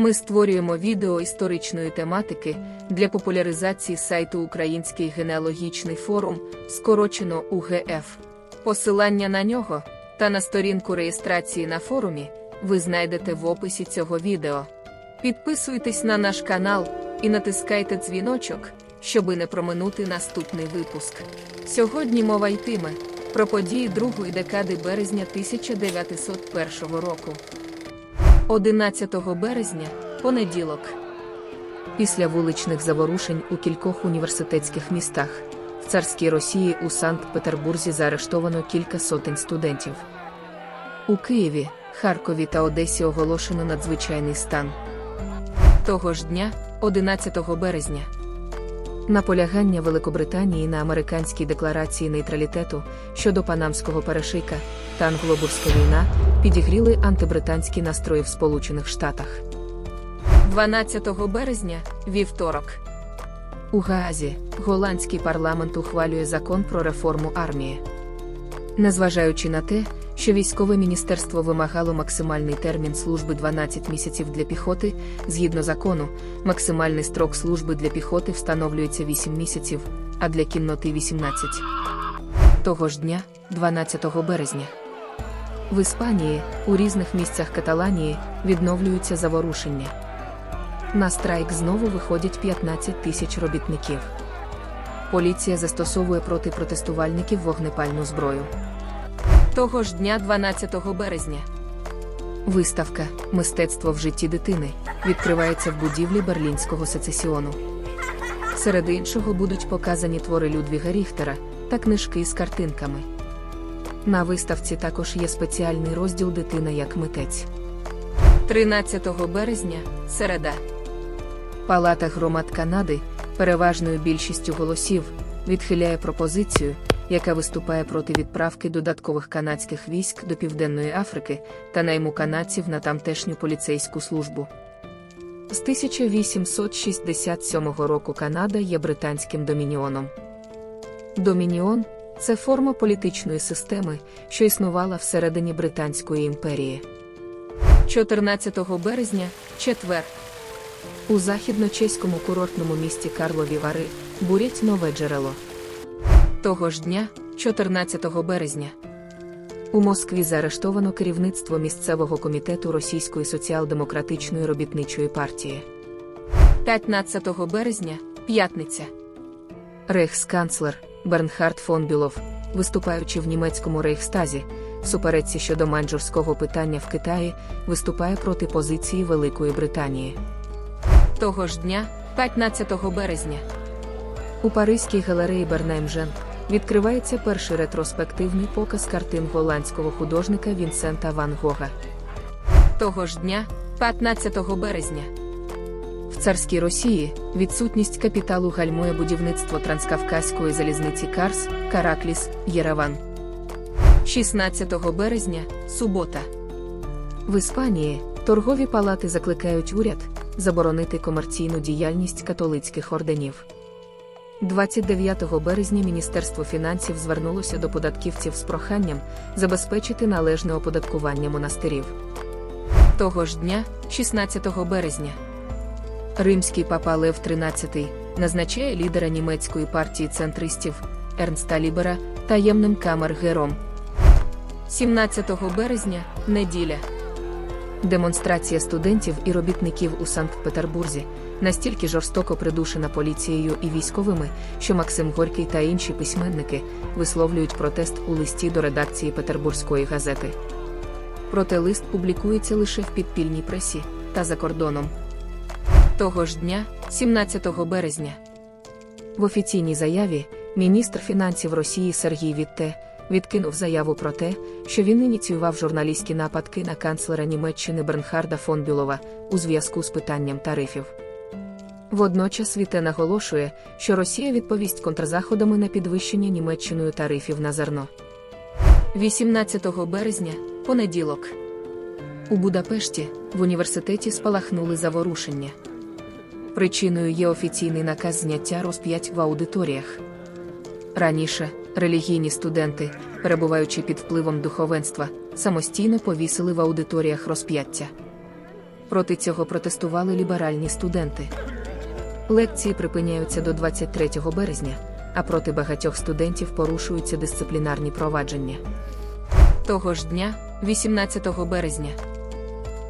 Ми створюємо відео історичної тематики для популяризації сайту Український генеалогічний форум, скорочено УГФ. Посилання на нього та на сторінку реєстрації на форумі ви знайдете в описі цього відео. Підписуйтесь на наш канал і натискайте дзвіночок, щоби не проминути наступний випуск. Сьогодні мова йтиме про події другої декади березня 1901 року. 11 березня понеділок. Після вуличних заворушень у кількох університетських містах в царській Росії у Санкт-Петербурзі заарештовано кілька сотень студентів. У Києві, Харкові та Одесі оголошено надзвичайний стан. Того ж дня, 11 березня, наполягання Великобританії на американській декларації нейтралітету щодо панамського перешийка та англобурська війна підігріли антибританські настрої в Сполучених Штатах. 12 березня вівторок. У Гаазі голландський парламент ухвалює закон про реформу армії. Незважаючи на те, що військове міністерство вимагало максимальний термін служби 12 місяців для піхоти, згідно закону, максимальний строк служби для піхоти встановлюється 8 місяців, а для кінноти 18. Того ж дня, 12 березня. В Іспанії, у різних місцях Каталанії, відновлюються заворушення. На страйк знову виходять 15 тисяч робітників. Поліція застосовує проти протестувальників вогнепальну зброю. Того ж дня, 12 березня. Виставка Мистецтво в житті дитини відкривається в будівлі Берлінського сецесіону. Серед іншого будуть показані твори Людвіга Ріхтера та книжки з картинками. На виставці також є спеціальний розділ Дитина як митець. 13 березня середа. Палата громад Канади переважною більшістю голосів відхиляє пропозицію, яка виступає проти відправки додаткових канадських військ до Південної Африки та найму канадців на тамтешню поліцейську службу. З 1867 року Канада є британським домініоном. Домініон це форма політичної системи, що існувала всередині Британської імперії. 14 березня, четвер. У західно-чеському курортному місті Карлові Вари бурять нове джерело. Того ж дня, 14 березня, у Москві заарештовано керівництво місцевого комітету Російської соціал-демократичної робітничої партії. 15 березня, п'ятниця. Рейхсканцлер Бернхард фон Бюлов, виступаючи в німецькому рейхстазі, в суперечці щодо манджурського питання в Китаї, виступає проти позиції Великої Британії. Того ж дня, 15 березня, у Паризькій галереї Бернаймжен відкривається перший ретроспективний показ картин голландського художника Вінсента Ван Гога. Того ж дня, 15 березня, в царській Росії відсутність капіталу гальмує будівництво транскавказької залізниці Карс, Каракліс, Єреван. 16 березня, субота. В Іспанії торгові палати закликають уряд заборонити комерційну діяльність католицьких орденів. 29 березня Міністерство фінансів звернулося до податківців з проханням забезпечити належне оподаткування монастирів. Того ж дня, 16 березня, римський папа Лев XIII назначає лідера німецької партії центристів Ернста Лібера таємним камергером. 17 березня неділя. Демонстрація студентів і робітників у Санкт-Петербурзі настільки жорстоко придушена поліцією і військовими, що Максим Горький та інші письменники висловлюють протест у листі до редакції Петербурзької газети. Проте лист публікується лише в підпільній пресі та за кордоном. Того ж дня, 17 березня, в офіційній заяві міністр фінансів Росії Сергій Вітте відкинув заяву про те, що він ініціював журналістські нападки на канцлера Німеччини Бернхарда фон Бюлова у зв'язку з питанням тарифів. Водночас Віте наголошує, що Росія відповість контрзаходами на підвищення Німеччиною тарифів на зерно. 18 березня, понеділок. У Будапешті в університеті спалахнули заворушення. Причиною є офіційний наказ зняття розп'ять в аудиторіях. Раніше релігійні студенти, перебуваючи під впливом духовенства, самостійно повісили в аудиторіях розп'яття. Проти цього протестували ліберальні студенти. Лекції припиняються до 23 березня, а проти багатьох студентів порушуються дисциплінарні провадження. Того ж дня, 18 березня,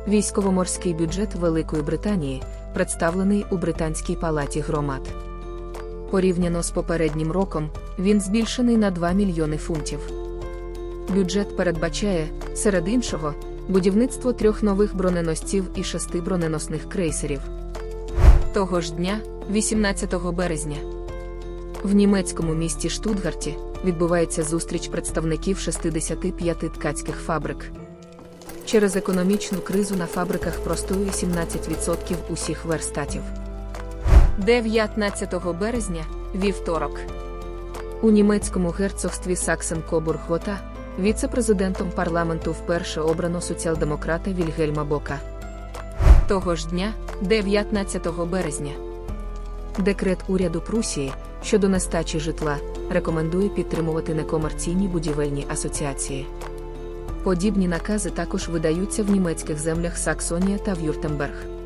військово-морський бюджет Великої Британії представлений у Британській палаті громад. Порівняно з попереднім роком, він збільшений на 2 мільйони фунтів. Бюджет передбачає, серед іншого, будівництво трьох нових броненосців і шести броненосних крейсерів. Того ж дня, 18 березня, в німецькому місті Штутгарті відбувається зустріч представників 65 ткацьких фабрик. Через економічну кризу на фабриках простоює 17% усіх верстатів. 19 березня вівторок. У німецькому герцогстві Саксен Кобург віце-президентом парламенту вперше обрано соціал-демократа Вільгельма Бока. Того ж дня, 19 березня, декрет уряду Прусії щодо нестачі житла рекомендує підтримувати некомерційні будівельні асоціації. Подібні накази також видаються в німецьких землях Саксонія та Вюртемберг.